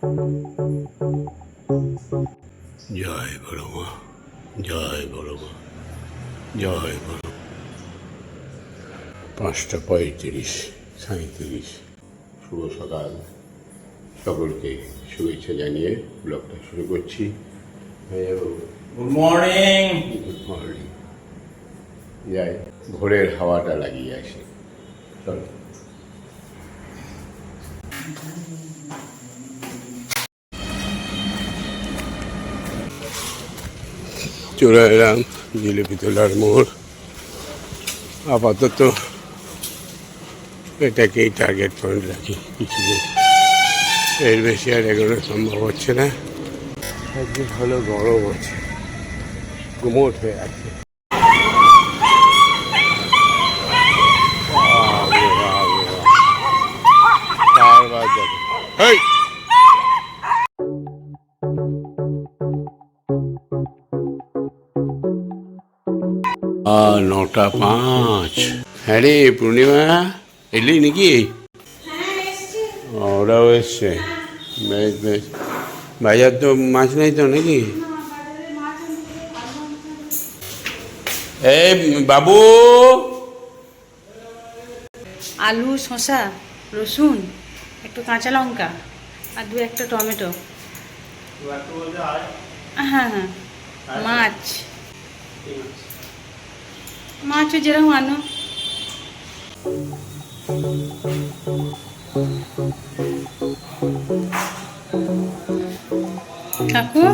জয় বড় মা জয় বড় মা জয় বড় পাঁচটা পঁয়ত্রিশ সাঁত্রিশ শুভ সকাল। সকলকে শুভেচ্ছা জানিয়ে ব্লগটা শুরু করছি। গুড মর্নিং গুড মর্নিং যাই ভোরের হাওয়াটা লাগিয়ে আসি। চলো। চলে এলাম জিলিপি তোলার মোড় আপাতত এটাকেই টার্গেট পয়েন্ট রাখি কিছুদিন এর বেশি আর এগোনো সম্ভব হচ্ছে না একদিন হলো গরম আছে গুমোট হয়ে আছে নটা পাঁচ। হ্যাঁ রে, পূর্ণিমা, এলি নাকি? ওরাও এসছে। বেশ বেশ। বাজার তো মাছ নেই তো নাকি? এই, বাবু! আলু, শসা, রসুন, একটু কাঁচা লঙ্কা, আর দু একটা টমেটো। হ্যাঁ হ্যাঁ। মাছ। মাছও যেরকম আনো কাকু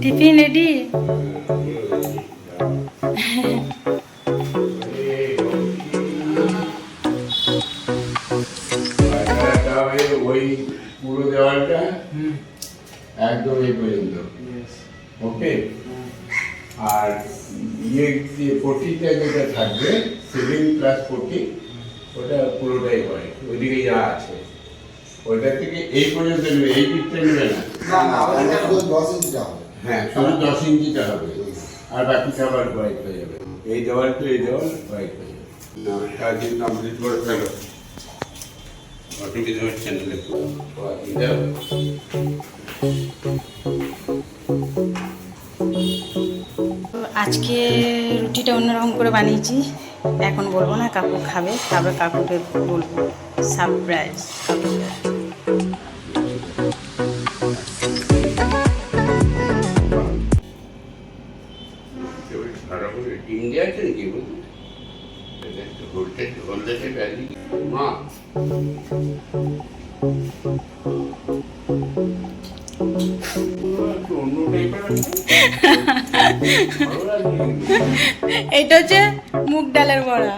টিফিন রেডি ওই পুরো দেওয়ালটা একদম এই পর্যন্ত। ওকে আর ইয়ে যে যেটা থাকবে সিলিং প্লাস পটি ওটা পুরোটাই হয়। ওইদিকে যা আছে। ওইটা থেকে এই পর্যন্ত নেবে এই পিঠটা নেবে না। দশ ইঞ্চিটা হবে। হ্যাঁ শুধু দশ ইঞ্চিটা হবে। আর বাকি খাবার হোয়াইট হয়ে যাবে। এই দেওয়াল তো এই দেওয়াল হোয়াইট হয়ে যাবে। না কাজ কমপ্লিট করে ফেলো। অসুবিধা হচ্ছে না আজকে রুটিটা অন্যরকম করে বানিয়েছি। এখন বলব না কাকু খাবে তারপর কাকুকে বলব। সারপ্রাইজ কাকুকে এইটা হচ্ছে মুগ ডালের বড়া।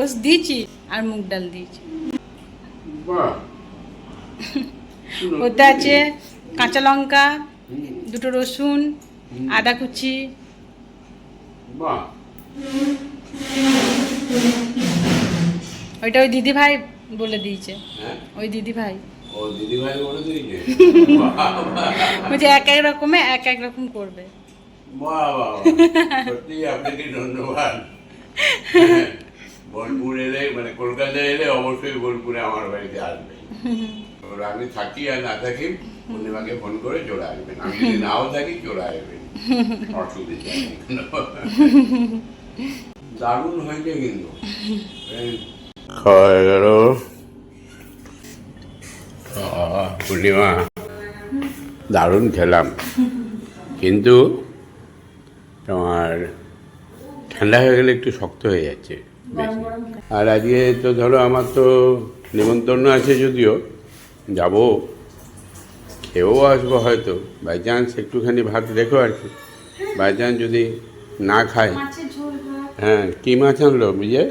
ওস দিয়েছি আর মুগ ডাল দিয়েছি। ওতে আছে কাঁচা লঙ্কা দুটো রসুন আদা কুচি। ওইটা ওই দিদি ভাই বলে দিয়েছে। হ্যাঁ? ওই দিদি ভাই বলছে এক এক রকমে এক এক রকম করবে। আপনাকে ধন্যবাদ। বোলপুর এলে মানে কলকাতায় এলে অবশ্যই বোলপুরে আমার বাড়িতে এবার আমি থাকি আর না থাকি পূর্ণিমাকে ফোন করে চলে আসবেন। আমি যদি নাও থাকি চলে আসবেন। অসুবিধা নেই দারুণ হয়েছে কিন্তু। খাওয়া গেল। পূর্ণিমা দারুণ খেলাম। কিন্তু তোমার ঠান্ডা হয়ে গেলে একটু শক্ত হয়ে যাচ্ছে বেশি। আর আজকে তো ধরো আমার তো নিমন্ত্রণ আছে যদিও যাব। খেয়েও আসব হয়তো। বাই চান্স একটুখানি ভাত রেখো আর কি। বাই চান্স যদি না খাই। হ্যাঁ কী মাছ আনলো বিজয়?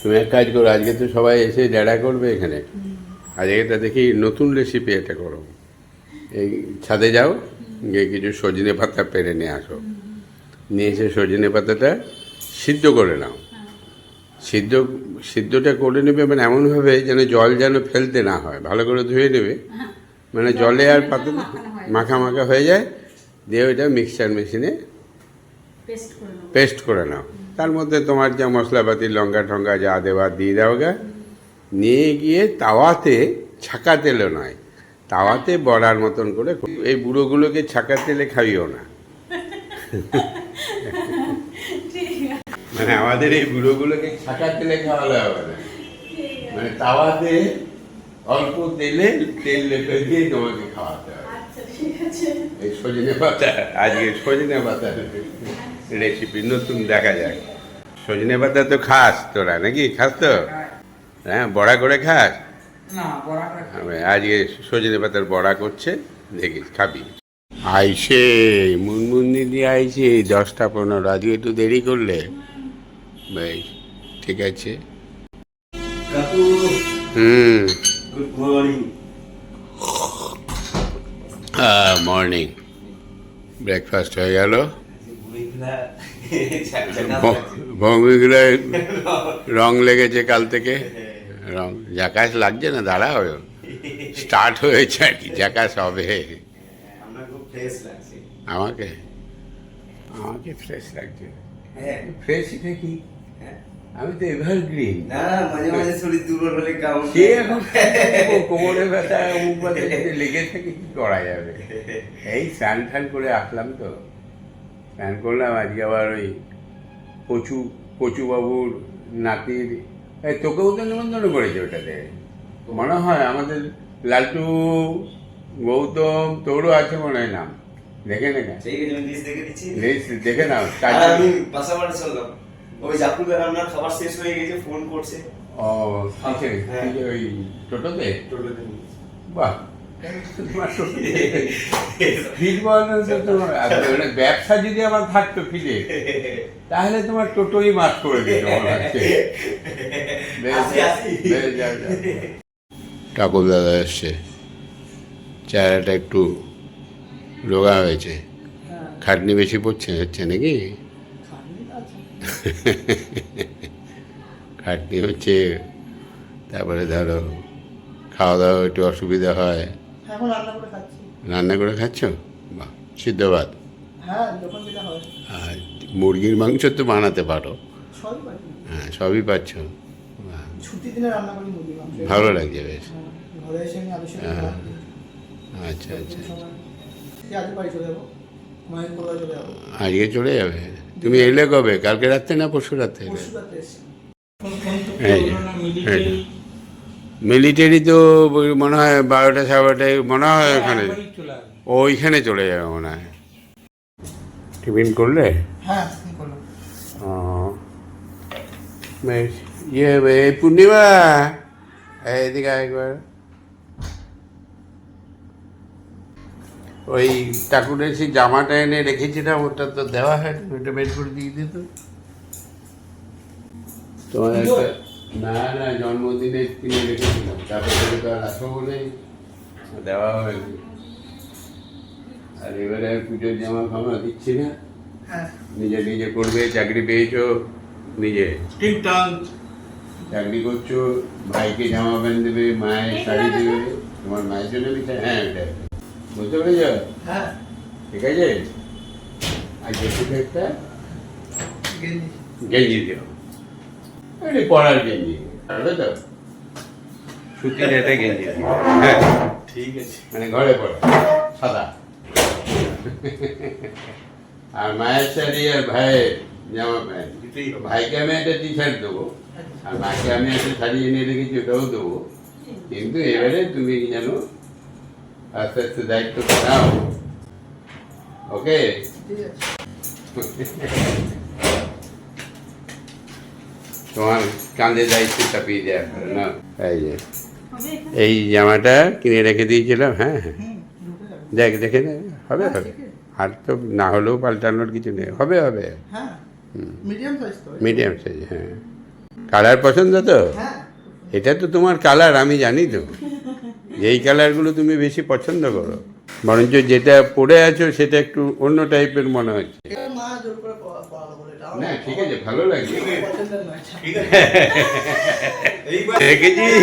তুমি এক কাজ করো আজকে তো সবাই এসে ডেড়া করবে এখানে। আজকে এটা দেখি নতুন রেসিপি এটা করো। এই ছাদে যাও গিয়ে কিছু সজনে পাতা পেরে নিয়ে আসো। নিয়ে এসে সজনে পাতাটা সিদ্ধ করে নাও। সিদ্ধ সিদ্ধটা করে নেবে মানে এমনভাবে যেন জল যেন ফেলতে না হয় ভালো করে ধুয়ে নেবে। মানে জলে আর পাতা মাখা মাখা হয়ে যায় দিয়ে ওইটা মিক্সচার মেশিনে পেস্ট করে নেব পেস্ট করে নাও। তার মধ্যে তোমার যা মশলাপাতি লঙ্কা টঙ্কা যা দেওয়া দিয়ে দাও গা। নিয়ে গিয়ে তাওয়াতে ছাকা তেলে নয়। তাওয়াতে বড়ার মতন করে এই বুড়োগুলোকে ছাকা তেলে খাইও না। মানে আমাদের এই বুড়োগুলোকে ছাকা তেলে খাওয়ালে হবে না। মানে তাওয়াতে অল্প তেলে তেল লেপে দিয়ে তোমাকে খাওয়াতে হবে। এই সজনে পাতা আজকে সজনে পাতা রেসিপি নতুন দেখা যাক। সজনে পাতা তো খাস তোরা নাকি? খাস তো? হ্যাঁ বড়া করে খাস? না বড়া আজকে সজনে পাতার বড়া করছে দেখিস খাবি। আইসে মুনমুন দিদি আইছে দশটা পনেরো আজকে একটু দেরি করলে? বেশ ঠিক আছে। হুম। Good morning. মর্নিং। ব্রেকফাস্ট হয়ে গেল। ভঙ্গিগুলো রং লেগেছে কাল থেকে। রং জাকাশ লাগছে না দাঁড়াও। স্টার্ট হয়েছে আর কি জাকাশ হবে। আমাকে? আমাকে ফ্রেশ লাগছে। হ্যাঁ। ফ্রেশ এটা কি? হ্যাঁ। আমি তো এভারগ্রিন না মাঝে মাঝে শরীর দুর্বল হলে কাম সে এখন কোমরে ব্যথা মুখ ব্যথা লেগে থাকে কি করা যাবে? এই স্নান টান করে আসলাম তো। স্নান করলাম আজকে আবার ওই কচু কচুবাবুর নাতির তোকেও তো নিমন্ত্রণ করেছে ওটাতে। মনে হয় আমাদের লালটু গৌতম তোরও আছে মনে হয় নাম। দেখে নে লিস্ট দেখে নাও আমি পাশাপাশি চললাম। ওই জাকুদার আপনার খাবার শেষ হয়ে গেছে ফোন করছে। ও হ্যাঁ। ওই টোটোতে? টোটোতে। বাহ। ফিট ব্যবসা যদি আমার থাকতো ফিটে। তাহলে তোমার টোটোই মাস করে দিত। ঠাকুর দাদা এসছে। চেহারাটা একটু রোগা হয়েছে। খাটনি বেশি পড়ছে হচ্ছে নাকি? খাটনি হচ্ছে তারপরে ধরো খাওয়া দাওয়া একটু অসুবিধা হয়। রান্না করে খাচ্ছি। বাহ সিদ্ধ ভাত। হ্যাঁ হয় মুরগির মাংস তো বানাতে পারো। হ্যাঁ সবই পাচ্ছ। ভালো লাগছে বেশ। হ্যাঁ, হ্যাঁ। আচ্ছা আচ্ছা। আজকে চলে যাবে। তুমি এলে কবে? কালকে রাত্রে না পরশু রাত্রে। মিলিটারি তো মনে হয় বারোটা সাড়ে বারোটায় মনে হয় ওখানে ওইখানে চলে যাবে মনে হয়। টিফিন করলে? হ্যাঁ ইয়ে পূর্ণিমা! এদিকে একবার। ওই ঠাকুরের সেই জামাটা এনে রেখেছিলাম ওটা তো দেওয়া হয়নি ওটা বের করে দিয়ে দিত তোমার একটা না না জন্মদিনে কিনে রেখেছিলাম তারপরে তো আর আসব বলে দেওয়া হয়নি। আর এবারে পুজোর জামা ফামা দিচ্ছি না। হ্যাঁ নিজে নিজে করবে চাকরি পেয়েছ নিজে। টিংটং চাকরি করছ ভাইকে জামা প্যান্ট দেবে মায়ের শাড়ি দেবে তোমার মায়ের জন্য দিতে হ্যাঁ ওটা বুঝতে পেরেছ? হ্যাঁ। ঠিক আছে? আর যেটুকু একটা গেঞ্জি। দিও। এটা পরার গেঞ্জি বুঝলে তো? সুতির একটা গেঞ্জি দিও। হ্যাঁ। ঠিক আছে। মানে ঘরে পড়া সাদা। আর মায়ের শাড়ি আর ভাইয়ের জামা প্যান্ট। ভাইকে আমি একটা টি শার্ট দেবো আর মাকে আমি একটা শাড়ি এনে রেখেছি ওটাও দেবো। কিন্তু এবারে তুমি যেন আস্তে আস্তে দায়িত্ব নাও। ওকে? তোমার কাঁধে দায়িত্ব চাপিয়ে দেওয়া না? এই যে এই জামাটা কিনে রেখে দিয়েছিলাম হ্যাঁ হ্যাঁ। দেখ দেখে হবে হবে। আছে। আর তো না হলেও পাল্টানোর কিছু নেই। হবে হবে। হ্যাঁ মিডিয়াম সাইজ তো। মিডিয়াম সাইজ হ্যাঁ। কালার পছন্দ তো? হ্যাঁ। এটা তো তোমার কালার আমি জানি তো। যেই কালারগুলো তুমি বেশি পছন্দ করো। বরঞ্চ যেটা পরে আছো সেটা একটু অন্য টাইপের মনে হচ্ছে। না ঠিক আছে ভালো লাগছে দেখেছিস?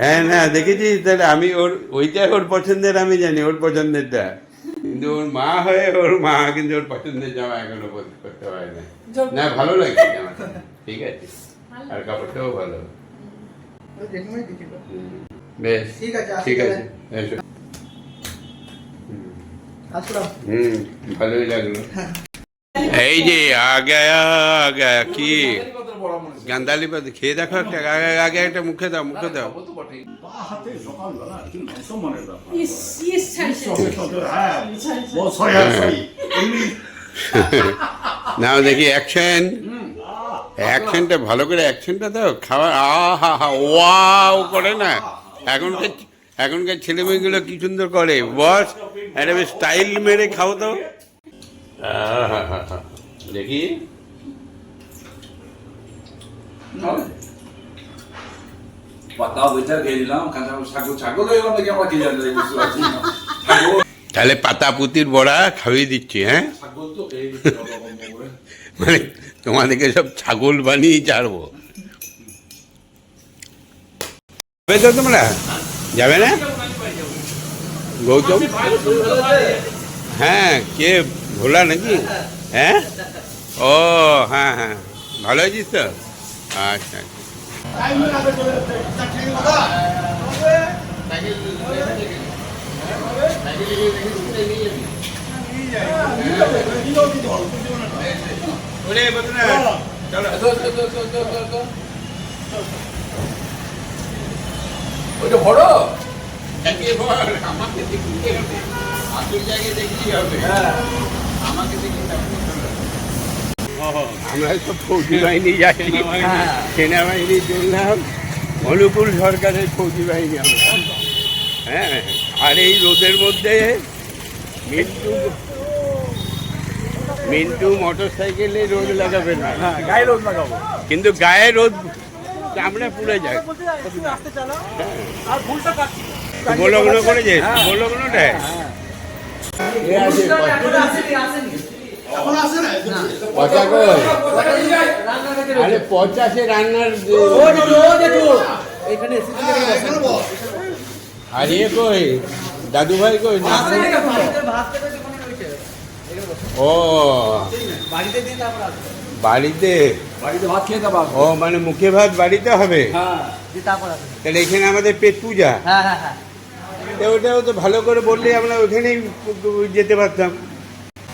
হ্যাঁ না দেখেছিস তাহলে আমি ওর ওইটা ওর পছন্দের আমি জানি ওর পছন্দেরটা। কিন্তু ওর মা হয়ে ওর মা কিন্তু ওর পছন্দের জামা এখনও পরতে- করতে পারে না। না ভালো লাগছে জামাটা। ঠিক আছে। আর কাপড়টাও ভালো। বেশ। ঠিক আছে, ঠিক আছে। এসো। হুম। ভালোই লাগল। এই যে আ গয়া আ গয়া কি? গান্দালি পাতা খেয়ে দেখো একটা। আগে আগে একটা মুখে দাও মুখে দাও। সম্মানের ব্যাপার। হ্যাঁ নাও দেখি অ্যাকশন অ্যাকশনটা ভালো করে অ্যাকশনটা দাও খাওয়া আহা হা ওয়াও করে না। এখনকার এখনকার ছেলে মেয়েগুলো কি সুন্দর করে। বস একটা বেশ স্টাইল মেরে খাও তো। দেখি। পাতা বইটা দিয়ে কাঁচা ছাগল ছাগল হয়ে গেল আমরা কি জানি বুঝতে পারছি না। তাহলে পাতা পুতির বড়া খাইয়ে দিচ্ছি হ্যাঁ? ছাগল তো খেয়ে মানে তোমাদেরকে সব ছাগল বানিয়ে ছাড়বো। যাবে তো তোমরা? যাবে না? গৌতম? হ্যাঁ কে ভোলা নাকি? হ্যাঁ? ও হ্যাঁ হ্যাঁ। ভালো আছিস তো? আচ্ছা আচ্ছা। ওইটা বড় আমাকে দেখতে হবে। আমাকে দেখতে হবে। আমরা তো ফৌজি বাহিনী যাই সেনাবাহিনী দেখলাম অনুকূল সরকারের ফৌজি বাহিনী আমরা। হ্যাঁ আর এই রোদের মধ্যে মিন্টু মিন্টু মোটর সাইকেলে রোদ লাগাবে না। গায়ে রোদ লাগাবো। কিন্তু গায়ে রোদ চামড়া পুড়ে যায় বলগ্ন করেছে? বলগ্নটা পচা কই? আরে পচাশে রান্নার এখানে আর ইয়ে কই? দাদু ভাই কই? না ও। বাড়িতে ভাত খেয়ে ও মানে মুখে ভাত বাড়িতে হবে? হ্যাঁ দিয়ে তারপর আসবে তাহলে এখানে আমাদের পেট পূজা? হ্যাঁ হ্যাঁ হ্যাঁ। তো ওটাও তো ভালো করে বললে আমরা ওখানেই যেতে পারতাম।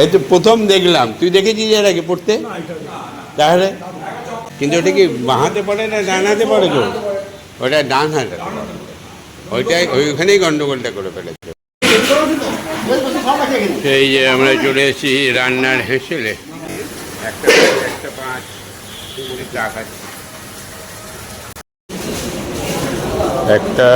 এই তো প্রথম দেখলাম। তুই দেখেছিস এর আগে পড়তে? তাহলে? কিন্তু ওটা কি বাঁ হাতে পড়ে না ডান হাতে পড়ে তো ওটা ডান হাতে ওইটাই, ওইখানেই গন্ডগোলটা করে ফেলেছে। সেই যে আমরা চলে এসেছি রান্নার হেসেলে। একটা একটা চা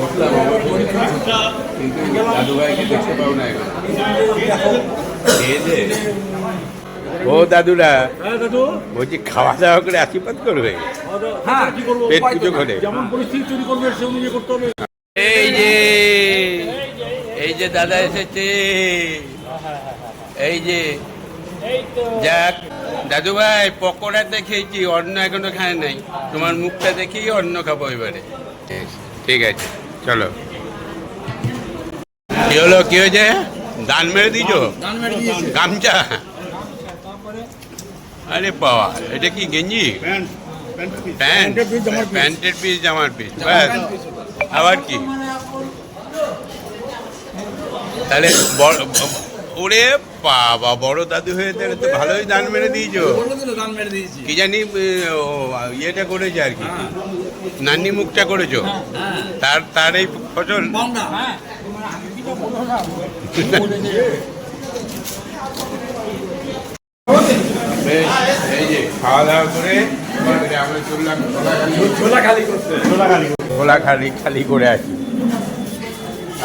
খাচ্ছি। একটা পনেরো কিন্তু দাদুভাইকে দেখতে পাও না এখন ও দাদুরা হ্যাঁ বলছি খাওয়া দাওয়া করে আশীর্বাদ করবে। হ্যাঁ পেট পুজো করে। হবে। এই যে এই যে দাদা এসেছে। এই যে যাক দাদু ভাই পকোড়াতে খেয়েছি অন্ন এখনও খায় নাই। তোমার মুখটা দেখেই অন্ন খাব এবারে। ঠিক আছে। চলো কি হলো কি হয়েছে দান মেরে দিছ গামছা আরে বাবা এটা কি গেঞ্জি প্যান্ট প্যান্টের পিস জামার পিস ব্যাস আবার কি তাহলে বড়- ওরে বাবা বড় দাদু হয়ে তাহলে তো ভালোই দান মেরে দিয়েছ। দান মেরে দিয়েছি। কি জানি ও, ইয়েটা করেছে আর কি। নান্নি মুখটা করেছ? তার তার এই ফসল? এই যে খাওয়া দাওয়া করে এবারে আমরা চললাম ছোলা খালি করতে। ছোলা খালি খালি করে আছি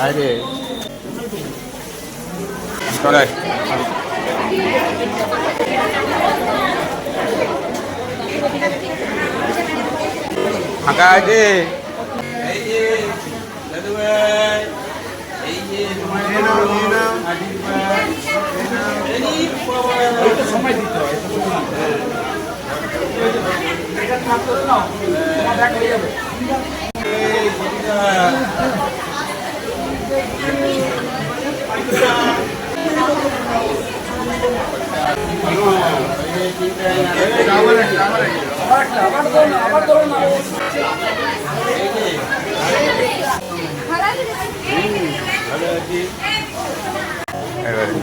আরে সরাই। ফাঁকা আছে। এই যে দাদু ভাই এই যে তোমার আজিজ ভাই এই বাবা। সময় দিতে হয় এই দিদিরা। ভালো আছি এবারে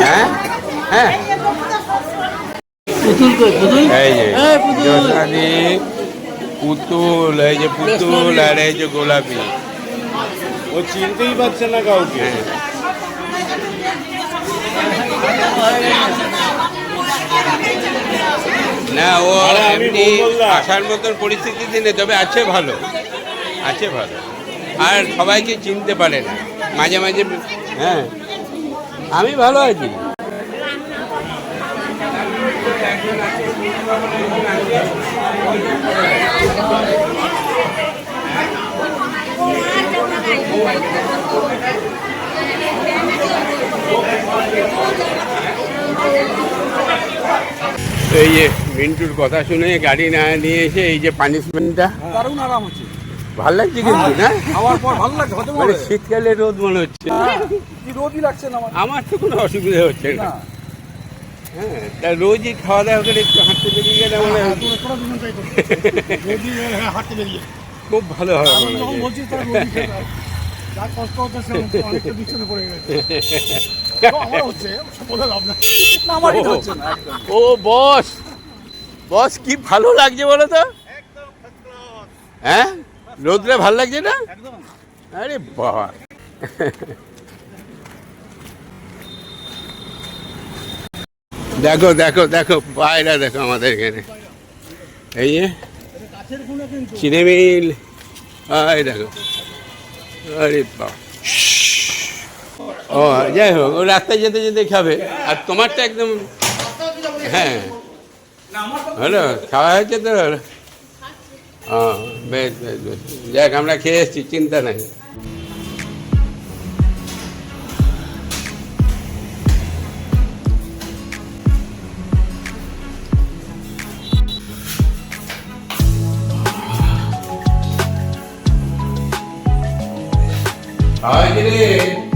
হ্যাঁ হ্যাঁ এই যে পুতুল এই যে পুতুল আর এই যে গোলাপি। ও চিনতেই পারছে না কাউকে। না ও এমনি আসার মতন পরিস্থিতিতে নেই তবে আছে ভালো। আছে ভালো। আর সবাইকে চিনতে পারে না। মাঝে মাঝে হ্যাঁ। আমি ভালো আছি। এই যে মিন্টুর কথা শুনে গাড়ি না নিয়ে এসে এই যে পানিশমেন্টটা দারুণ আরাম হচ্ছে। ভালো লাগছে কিন্তু না? খাওয়ার পর ভালো লাগছে মানে শীতকালে রোদ মনে হচ্ছে। রোদই লাগছে না আমার। আমার তো কোনো অসুবিধা হচ্ছে না। হ্যাঁ তা রোজই খাওয়া দাওয়া করে একটু হাঁটতে বেরিয়ে গেলে মনে হয় হ্যাঁ, হাঁটতে বেরিয়ে খুব ভালো হয় আমার ও বস। বস কি ভালো লাগছে বলো তো? হ্যাঁ? রোদরে ভালো লাগছে না? আরে বাবা। দেখো দেখো দেখো, পায়রা দেখো আমাদের এখানে। এই যে, চিনে মিল। এই দেখো। আরে বাবা ও, যাই হোক, ও রাস্তায় যেতে যেতে খাবে। আর তোমারটা একদম হ্যাঁ। হলো, খাওয়া হয়েছে তো? ও, বেশ বেশ বেশ। যাক আমরা খেয়ে এসেছি, চিন্তা নাই। খাওয়া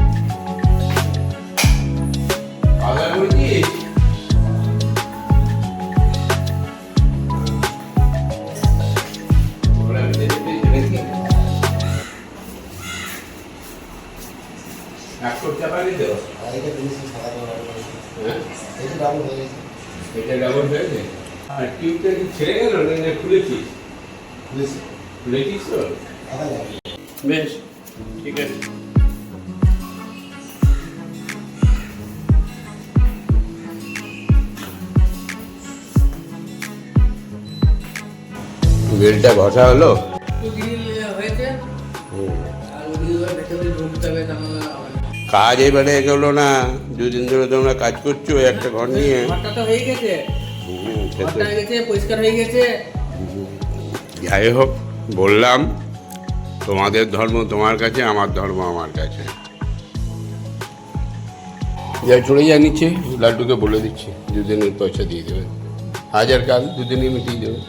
গ্রিলটা ঘষা হলো। কাজ এবারে এগোলো না দুদিন ধরে তোমরা কাজ করছ একটা ঘর নিয়ে। যাই হোক বললাম তোমাদের ধর্ম তোমার কাছে আমার ধর্ম আমার কাছে। যাই চলে যা নিচ্ছে লাড্ডুকে বলে দিচ্ছি দুদিনের পয়সা দিয়ে দেবে। হাজার কাল দুদিনে মিটিয়ে দেবে।